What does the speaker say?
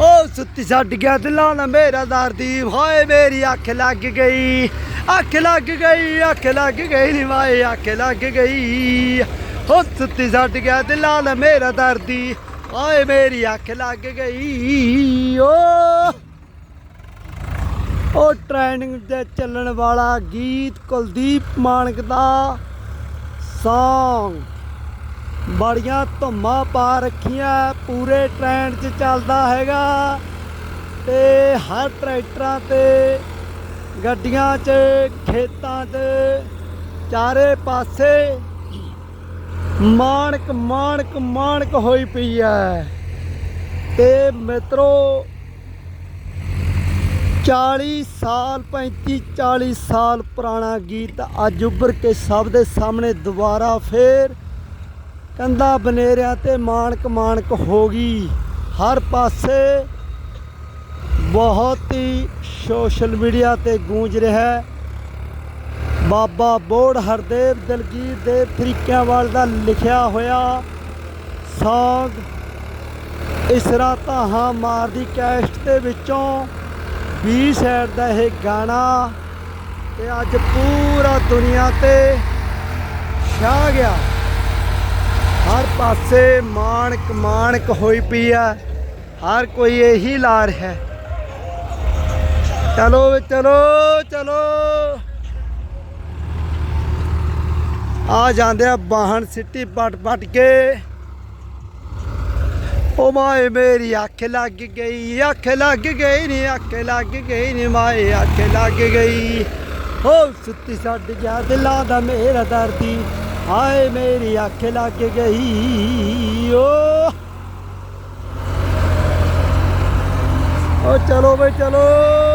ਉਹ ਸੁੱਤੀ ਛੱਡ ਗਿਆ ਦਿਲਾਂ ਦਾ ਮੇਰਾ ਦਰਦੀ ਹਾਏ ਮੇਰੀ ਅੱਖ ਲੱਗ ਗਈ। ਅੱਖ ਲੱਗ ਗਈ, ਅੱਖ ਲੱਗ ਗਈ ਨੀ ਮਾਏ, ਅੱਖ ਲੱਗ ਗਈ। ਉਹ ਸੁੱਤੀ ਛੱਡ ਗਿਆ ਦਿਲਾਂ ਦਾ ਮੇਰਾ ਦਰਦੀ ਹਾਏ ਮੇਰੀ ਅੱਖ ਲੱਗ ਗਈ। ਓ ਉਹ ਟ੍ਰੈਂਡਿੰਗ ਤੇ ਚੱਲਣ ਵਾਲਾ ਗੀਤ ਕੁਲਦੀਪ ਮਾਨਕ ਦਾ Song ਬੜੀਆਂ ਧੁੰਮਾਂ ਪਾ ਰੱਖੀਆਂ, ਪੂਰੇ ਟ੍ਰੈਂਡ 'ਚ ਚੱਲਦਾ ਹੈਗਾ। ਤੇ ਹਰ ਟਰੈਕਟਰਾਂ ਤੇ ਗੱਡੀਆਂ 'ਚ, ਖੇਤਾਂ 'ਚ, ਚਾਰੇ ਪਾਸੇ ਮਾਣਕ ਮਾਣਕ ਮਾਣਕ ਹੋਈ ਪਈ ਐ ਤੇ ਮਿੱਤਰੋ 40 ਸਾਲ 35 40 ਸਾਲ ਪੁਰਾਣਾ ਗੀਤ ਅੱਜ ਉੱਭਰ ਕੇ ਸਭ ਦੇ ਸਾਹਮਣੇ ਦੁਬਾਰਾ ਫੇਰ ਕੰਦਾ ਬਨੇਰਿਆਂ ਤੇ ਮਾਣਕ ਮਾਣਕ ਹੋ ਗਈ। ਹਰ ਪਾਸੇ ਬਹੁਤ ਹੀ ਸੋਸ਼ਲ ਮੀਡੀਆ ਤੇ ਗੂੰਜ ਰਿਹਾ ਹੈ। ਬਾਬਾ ਬੋੜ ਹਰਦੇਵ ਦਲਗੀਰ ਦੇ ਤਰੀਕਿਆਂ ਤਰੀਕਿਆਂਵਾਲ ਦਾ ਲਿਖਿਆ ਹੋਇਆ ਸੌਂਗ ਇਸਰਾ ਧਾਹਾਂ ਮਾਰਦੀ ਕੈਸਟ ਦੇ ਵਿੱਚੋਂ ਬੀ ਸਾਈਡ ਦਾ ਇਹ ਗਾਣਾ ਤੇ ਅੱਜ ਪੂਰਾ ਦੁਨੀਆ ਤੇ ਛਾ ਗਿਆ। ਹਰ ਪਾਸੇ ਮਾਣਕ ਮਾਣਕ ਹੋਈ ਪਈ ਆ। ਹਰ ਕੋਈ ਇਹੀ ਲਾ ਰਿਹਾ ਹੈ। ਚਲੋ ਚਲੋ ਚਲੋ। ਆ ਜਾਂਦੇ ਆ ਬਾਹਣ ਸਿੱਟੀ ਪਟ ਪਟ ਕੇ। ਓ ਮਾਏ, ਮੇਰੀ ਅੱਖ ਲੱਗ ਗਈ, ਅੱਖ ਲੱਗ ਗਈ ਨੀ, ਅੱਖ ਲੱਗ ਗਈ ਨੀ ਮਾਏ, ਅੱਖ ਲੱਗ ਗਈ। ਹੋ, ਸੁੱਤੀ ਛੱਡ ਗਿਆ, ਦਿਲਾਂ ਦਾ ਮੇਰਾ ਦਰਦੀ। ਹਾਏ ਮੇਰੀ ਅੱਖ ਲੱਗ ਗਈ ਓ ਓ ਚਲੋ ਬਈ ਚਲੋ।